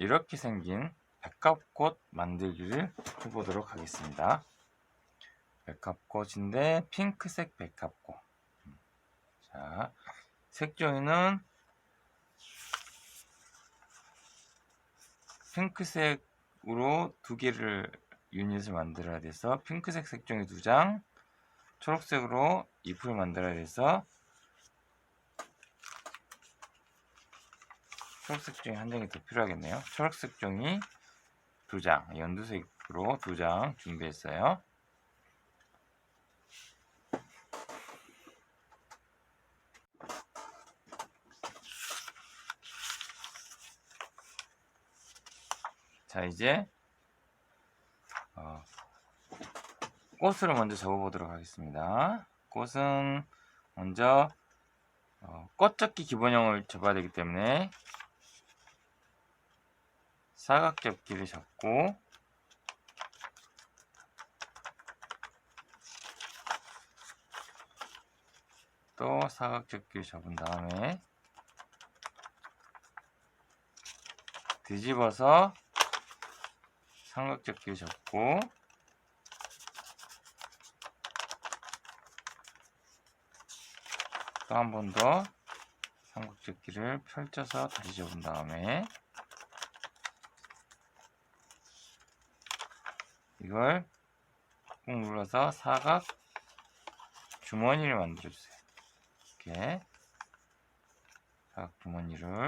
이렇게 생긴 백합꽃 만들기를 해보도록 하겠습니다. 백합꽃인데 핑크색 백합꽃. 자, 색종이는 핑크색으로 두 개를 유닛을 만들어야 돼서 핑크색 색종이 두 장, 초록색으로 잎을 만들어야 돼서 초록색 종이 한 장이 더 필요하겠네요. 초록색 종이 두 장, 연두색으로 두 장 준비했어요. 자, 이제 어, 꽃을 먼저 적어보도록 하겠습니다. 꽃은 먼저 어, 꽃접기 기본형을 접어야 되기 때문에 사각접기를 잡고 또 사각접기를 잡은 다음에 뒤집어서 삼각접기를 잡고 또 한 번 더 삼각접기를 펼쳐서 다시 접은 다음에 이걸 꾹 눌러서 사각 주머니를 만들어 주세요. 이렇게 사각 주머니를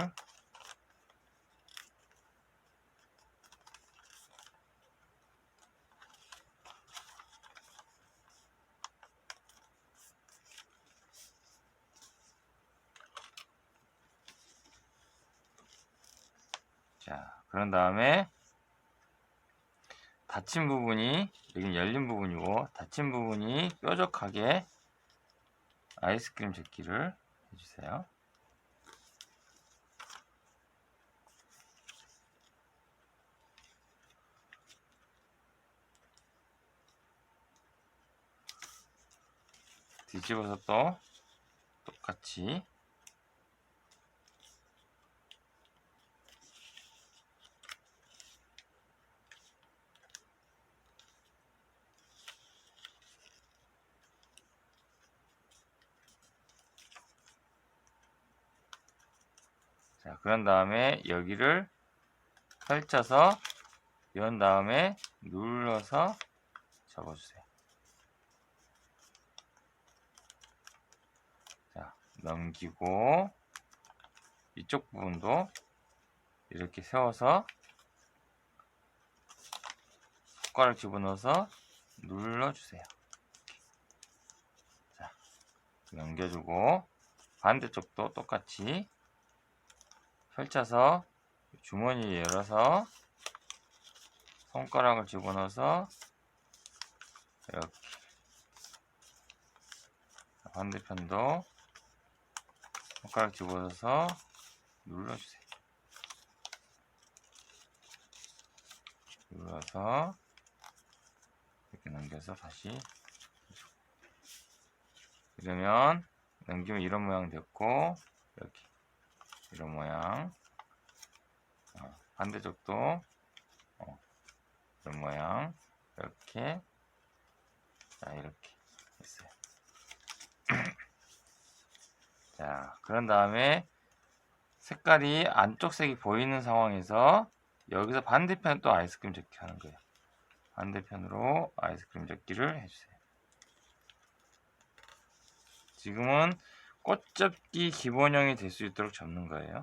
자, 그런 다음에 닫힌 부분이 여기 열린 부분이고 닫힌 부분이 뾰족하게 아이스크림 접기를 해주세요. 뒤집어서 또 똑같이 자, 그런 다음에 여기를 펼쳐서 연 다음에 눌러서 접어주세요. 자, 넘기고 이쪽 부분도 이렇게 세워서 손가락 집어넣어서 눌러주세요. 자, 넘겨주고 반대쪽도 똑같이 펼쳐서 주머니 열어서 손가락을 집어넣어서 이렇게 반대편도 손가락 집어넣어서 눌러주세요. 눌러서 이렇게 넘겨서 다시 이러면 넘기면 이런 모양 됐고 이렇게 이런 모양. 어, 반대쪽도 어, 이런 모양. 이렇게. 자 이렇게 했어요. 자 그런 다음에 색깔이 안쪽 색이 보이는 상황에서 여기서 반대편 또 아이스크림 접기 하는 거예요. 반대편으로 아이스크림 접기를 해주세요. 지금은 꽃접기 기본형이 될 수 있도록 접는 거예요.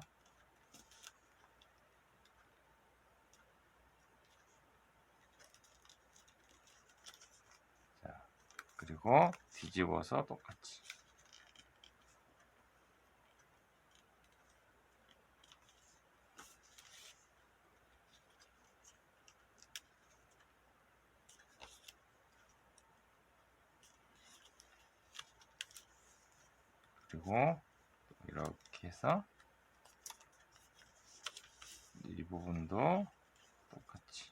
자, 그리고 뒤집어서 똑같이. 그리고 이렇게 해서 이 부분도 똑같이.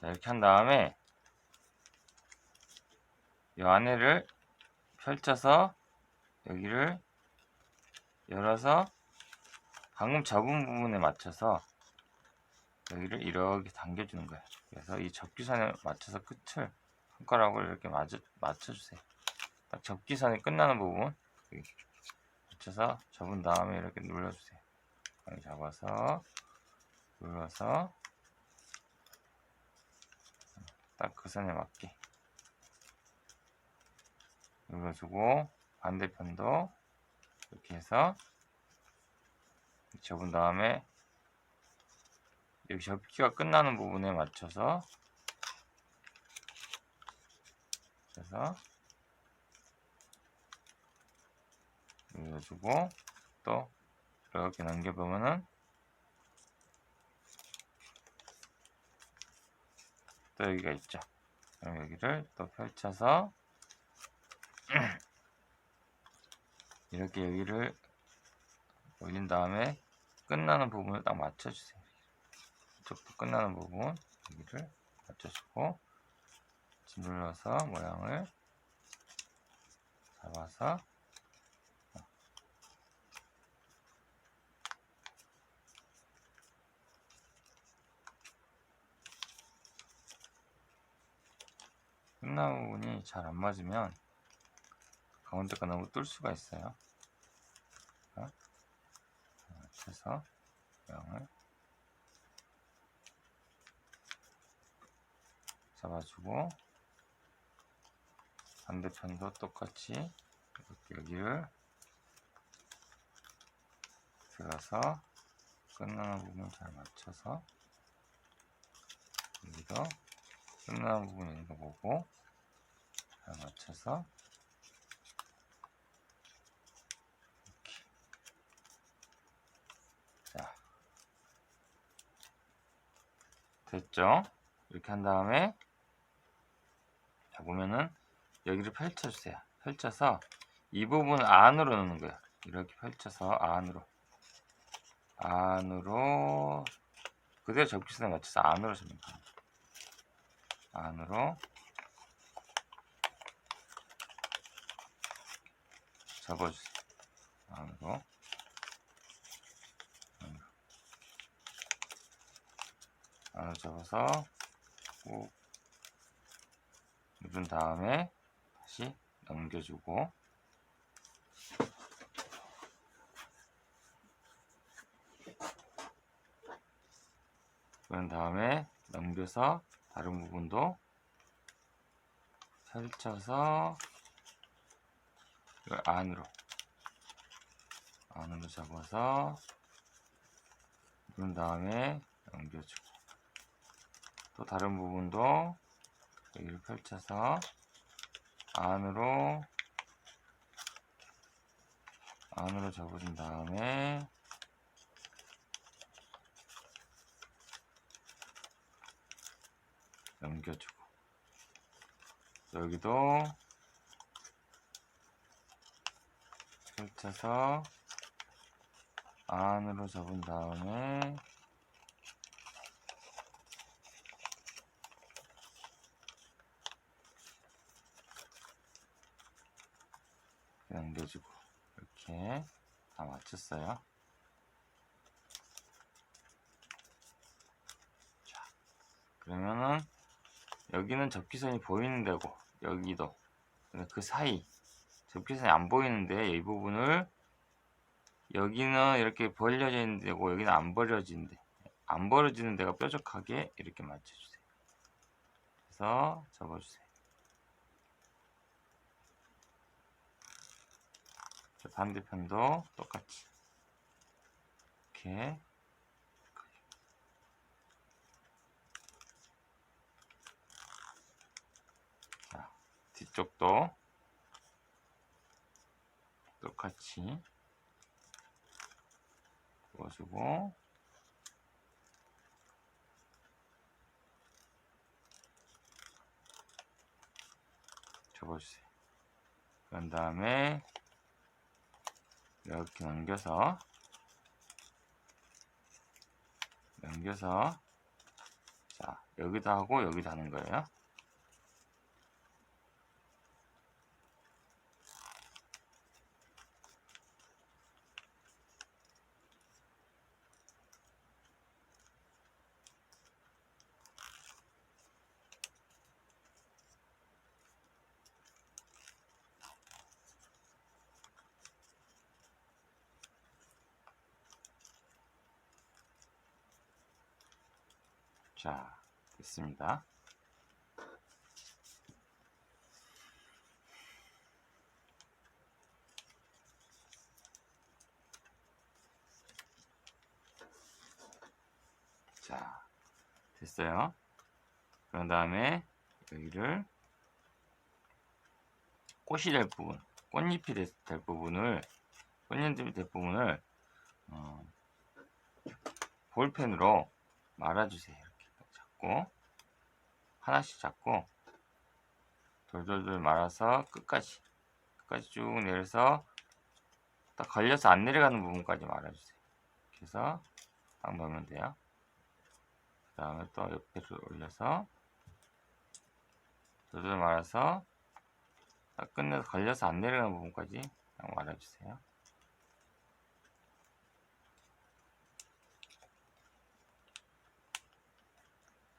자, 이렇게 한 다음에 이 안에를 펼쳐서 여기를 열어서 방금 접은 부분에 맞춰서 여기를 이렇게 당겨주는 거예요. 그래서 이 접기선에 맞춰서 끝을 손가락으로 이렇게 맞춰, 맞춰주세요. 딱 접기선이 끝나는 부분 맞춰서 접은 다음에 이렇게 눌러주세요. 잡아서 눌러서 딱 그 선에 맞게 눌러주고 반대편도 이렇게 해서 접은 다음에 여기 접기가 끝나는 부분에 맞춰서 그래서 눌러주고 또 이렇게 넘겨보면은 또 여기가 있죠. 그럼 여기를 또 펼쳐서 이렇게 여기를 올린 다음에 끝나는 부분을 딱 맞춰주세요. 이쪽도 끝나는 부분 여기를 맞춰주고 눌러서 모양을 잡아서 끝나는 부분이 잘 안 맞으면 가운데가 너무 뜰 수가 있어요. 어? 맞춰서 모양을 잡아주고 반대편도 똑같이 이렇게 여기를 들어가서 끝나는 부분 잘 맞춰서 여기도 끝나는 부분 있는 거 보고 잘 맞춰서 이렇게 자 됐죠? 이렇게 한 다음에 자 보면은 여기를 펼쳐주세요. 펼쳐서 이 부분을 안으로 넣는 거예요. 이렇게 펼쳐서 안으로 안으로 그대로 접기선에 맞춰서 안으로 접니다. 안으로 접어주세요. 안으로 안으로 접어서 꾹 누른 다음에 다시 넘겨주고. 그런 다음에 넘겨서 다른 부분도 펼쳐서 이걸 안으로 안으로 잡아서 누른 다음에 넘겨주고 또 다른 부분도 여기를 펼쳐서 안으로 안으로 접어준 다음에 넘겨주고 여기도 펼쳐서 안으로 접은 다음에 넘겨주고 이렇게 다 맞췄어요. 자, 그러면은 여기는 접기선이 보이는 데고 여기도 그 사이 접기선이 안 보이는데 이 부분을 여기는 이렇게 벌려져 있는 데고 여기는 안 벌려지는 데. 안 벌어지는 데가 뾰족하게 이렇게 맞춰주세요. 그래서 접어주세요. 자, 반대편도 똑같이. 이렇게. 자, 뒤쪽도 똑같이 부어주고. 접어주세요. 그런 다음에 이렇게 넘겨서 넘겨서 자, 여기도 하고 여기도 하는 거예요. 자, 됐습니다. 자, 됐어요. 그런 다음에 여기를 꽃이 될 부분, 꽃잎이 될, 될 부분을, 꽃잎이 될 부분을 어, 볼펜으로 말아주세요. 이렇게 딱 잡고 하나씩 잡고 돌돌돌 말아서 끝까지 끝까지 쭉 내려서 딱 걸려서 안 내려가는 부분까지 말아주세요. 해서 딱 넣으면 돼요. 그 다음에 또 옆에를 올려서 돌돌 말아서 딱 끝내서 걸려서 안 내려가는 부분까지 딱 말아주세요.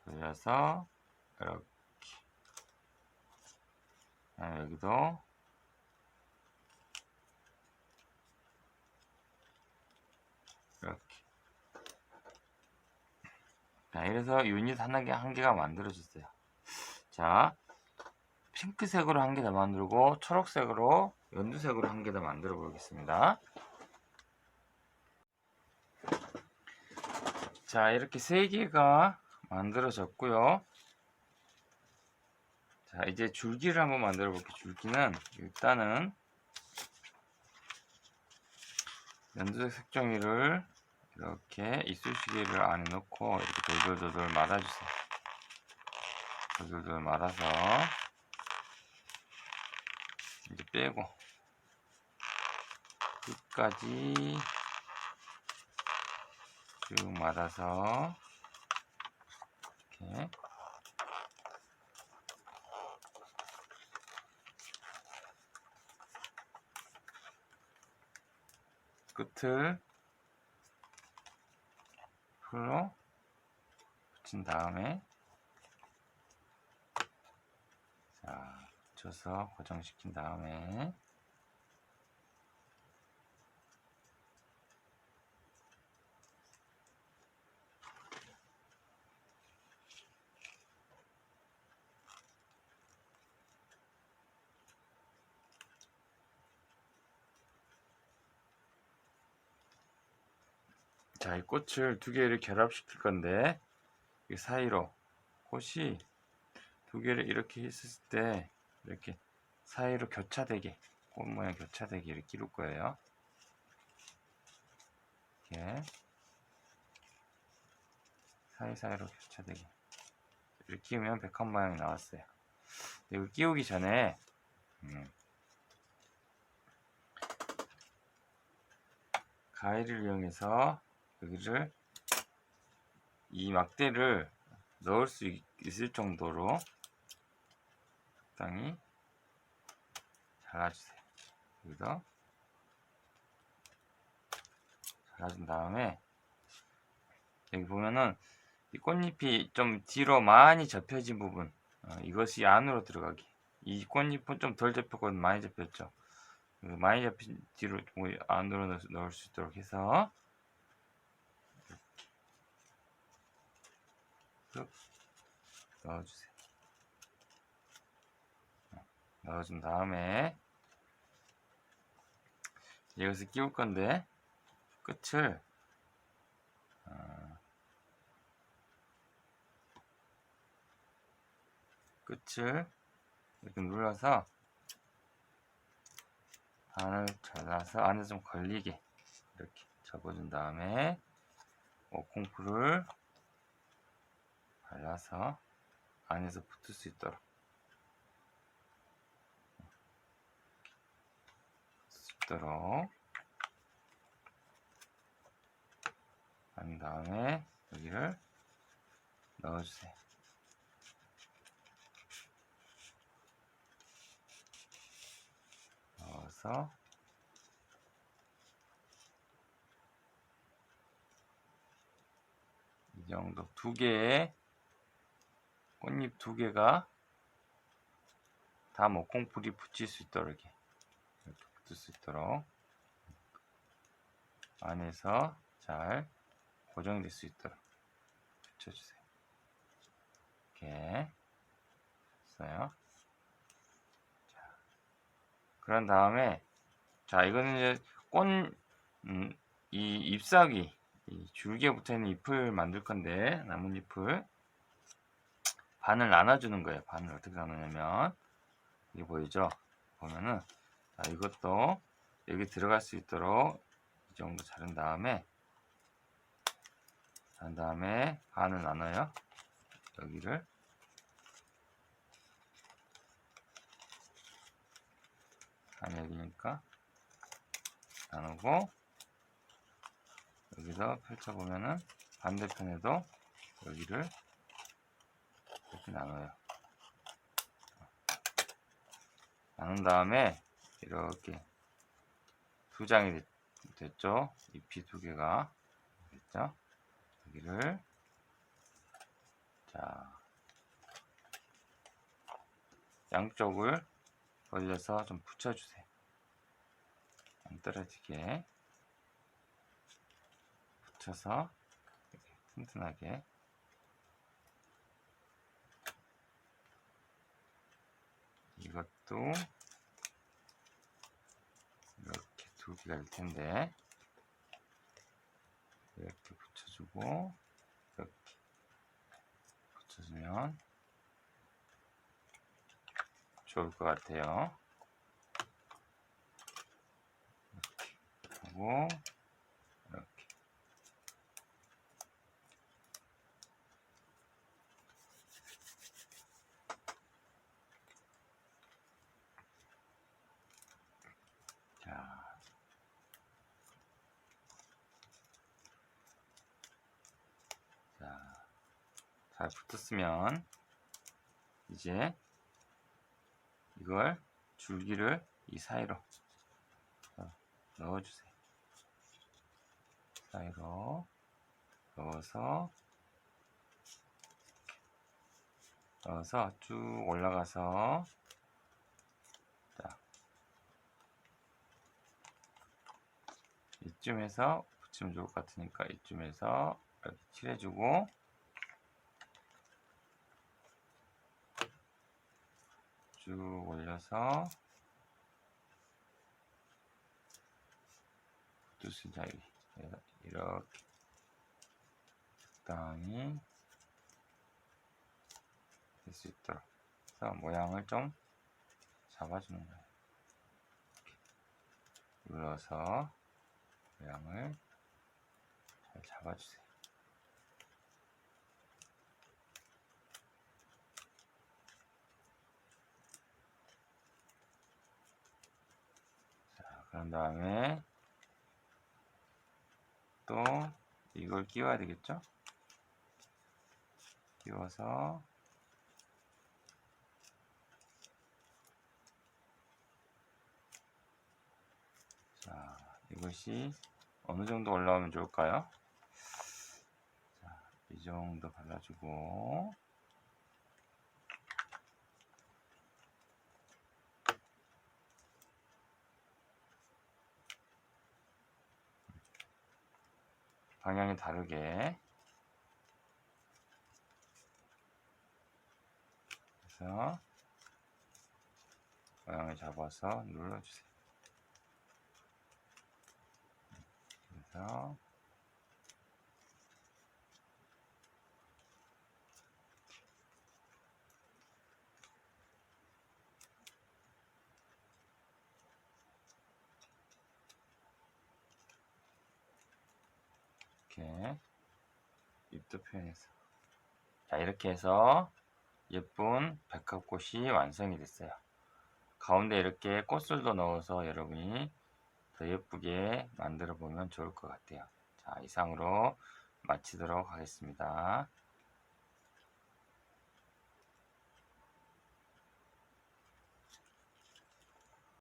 돌려서 이렇게. 그다음에 여기도. 이렇게. 자 이래서 유닛 하나 개한 개가 만들어졌어요. 자 핑크색으로 한 개 더 만들고 초록색으로 연두색으로 한 개 더 만들어 보겠습니다. 자 이렇게 세 개가 만들어졌고요. 자, 이제 줄기를 한번 만들어 볼게요. 줄기는 일단은 연두색 색종이를 이렇게 이쑤시개를 안에 넣고 이렇게 돌돌돌돌 말아주세요. 돌돌돌 말아서 이제 빼고 끝까지 쭉 말아서 이렇게 끝을 풀로 붙인 다음에 자 붙여서 고정시킨 다음에 자, 이 꽃을 두 개를 결합시킬 건데, 이 사이로 꽃이 두 개를 이렇게 했을 때, 이렇게 사이로 교차되게, 꽃 모양 교차되게 이렇게 끼울 거예요. 이렇게. 사이사이로 교차되게. 이렇게 끼우면 백합 모양이 나왔어요. 이거 끼우기 전에, 음, 가위를 이용해서 여기를 이 막대를 넣을 수 있, 을 정도로 적당히 잘라주세요. 여기서 잘라준 다음에 여기 보면은 이 꽃잎이 좀 뒤로 많이 접혀진 부분 어, 이것이 안으로 들어가기 이 꽃잎은 좀 덜 접혔거든 많이 접혔죠 많이 접힌 뒤로 안으로 넣을 수, 넣을 수 있도록 해서 쭉 넣어주세요. 넣어준 다음에 여기서 끼울 건데 끝을 어, 끝을 이렇게 눌러서 반을 잘라서 안에 좀 걸리게 이렇게 접어준 다음에 오콩풀을 발라서 안에서 붙을 수 있도록 있도록 한 다음에 여기를 넣어주세요. 넣어서 이 정도 두 개의 꽃잎 두 개가 다 목공풀이 붙일 수 있도록 이렇게 붙을 수 있도록 안에서 잘 고정될 수 있도록 붙여주세요. 이렇게 했어요. 자, 그런 다음에 자 이거는 이제 꽃, 음, 이 잎사귀 이 줄기에 붙어있는 잎을 만들 건데 나뭇잎을 반을 나눠주는 거예요. 반을 어떻게 나누냐면 이게 보이죠? 보면은 자, 이것도 여기 들어갈 수 있도록 이 정도 자른 다음에 한 다음에 반을 나눠요. 여기를 한 여기니까 나누고 여기서 펼쳐보면은 반대편에도 여기를 나눠요. 나눈 다음에 이렇게 두 장이 됐, 됐죠? 잎이 두 개가 됐죠? 여기를 자 양쪽을 벌려서 좀 붙여주세요. 안 떨어지게 붙여서 튼튼하게 이것도 이렇게 두 개가 될 텐데 이렇게 붙여주고 이렇게 붙여주면 좋을 것 같아요. 이렇게 하고 잘 붙었으면 이제 이걸 줄기를 이 사이로 넣어주세요. 사이로 넣어서 넣어서 쭉 올라가서 자 이쯤에서 붙이면 좋을 것 같으니까 이쯤에서 이렇게 칠해주고 쭉 올려서 붙을 자리 이렇게 적당히 될 수 있도록 그래서 모양을 좀 잡아주는 거예요. 이렇게 눌러서 모양을 잘 잡아주세요. 자, 그런 다음에 또 이걸 끼워야 되겠죠? 끼워서 자, 이것이 어느 정도 올라오면 좋을까요? 자, 이 정도 발라주고 방향이 다르게 그래서 모양을 잡아서 눌러주세요. 그래서 이렇게 입도 표현해서 자 이렇게 해서 예쁜 백합꽃이 완성이 됐어요. 가운데 이렇게 꽃술도 넣어서 여러분이 더 예쁘게 만들어 보면 좋을 것 같아요. 자, 이상으로 마치도록 하겠습니다.